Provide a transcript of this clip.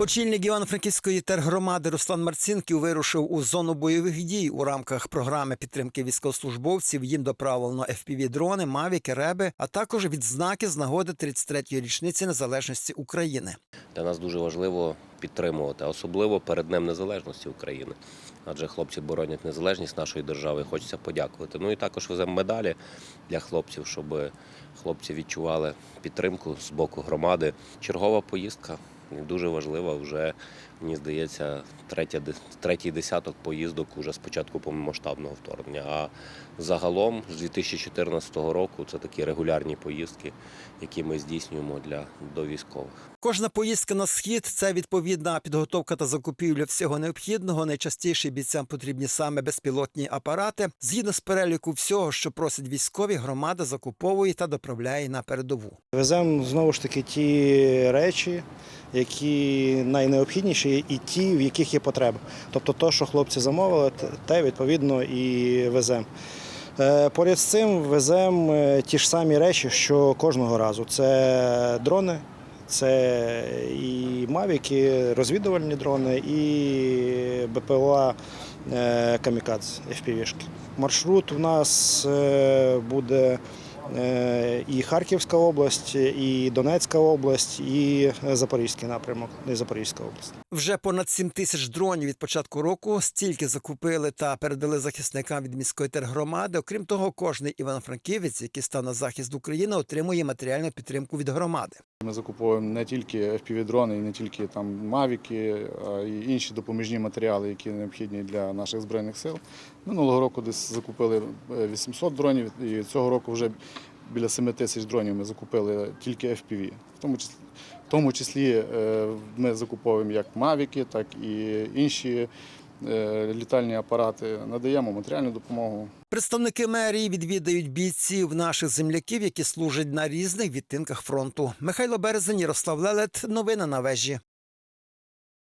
Очільник Івано-Франківської тергромади Руслан Марцінків вирушив у зону бойових дій у рамках програми підтримки військовослужбовців. Їм доправлено FPV-дрони, мавіки, реби, а також відзнаки з нагоди 33-ї річниці незалежності України. Для нас дуже важливо підтримувати, особливо перед Днем Незалежності України. Адже хлопці боронять незалежність нашої держави. Хочеться подякувати. Ну і також веземо медалі для хлопців, щоб хлопці відчували підтримку з боку громади. Чергова поїздка і дуже важлива. Вже мені здається, третя третій десяток поїздок уже з початку повномасштабного вторгнення. А загалом з 2014 року це такі регулярні поїздки, які ми здійснюємо для до військових. Кожна поїздка на схід це відповідна підготовка та закупівля всього необхідного. Найчастіше бійцям потрібні саме безпілотні апарати. Згідно з переліку всього, що просять військові, громада закуповує та доправляє на передову. Веземо знову ж таки ті речі, які найнеобхідніші, і ті, в яких є потреба. Тобто, то, що хлопці замовили, те- відповідно і веземо. Е, Поряд з цим веземо е, ті ж самі речі, що кожного разу. Це дрони, це і мавіки, розвідувальні дрони, і БПЛА е, Камікадзе FPV-шки. Маршрут у нас буде і Харківська область, і Донецька область, і Запорізький напрямок, і Запорізька область. Вже понад 7 тисяч дронів від початку року стільки закупили та передали захисникам від міської тергромади. Окрім того, кожний івано-франківець, який став на захист України, отримує матеріальну підтримку від громади. Ми закуповуємо не тільки FPV-дрони, не тільки там мавіки, а й інші допоміжні матеріали, які необхідні для наших збройних сил. Минулого року десь закупили е, 800 дронів, і цього року вже біля 7 тисяч дронів ми закупили тільки FPV. В тому числі, в тому числі е, ми закуповуємо як мавіки, так і інші е, літальні апарати. Надаємо матеріальну допомогу. Представники мерії відвідають бійців наших земляків, які служать на різних відтинках фронту. Михайло Березень, Ярослав Лелет. Новини на вежі.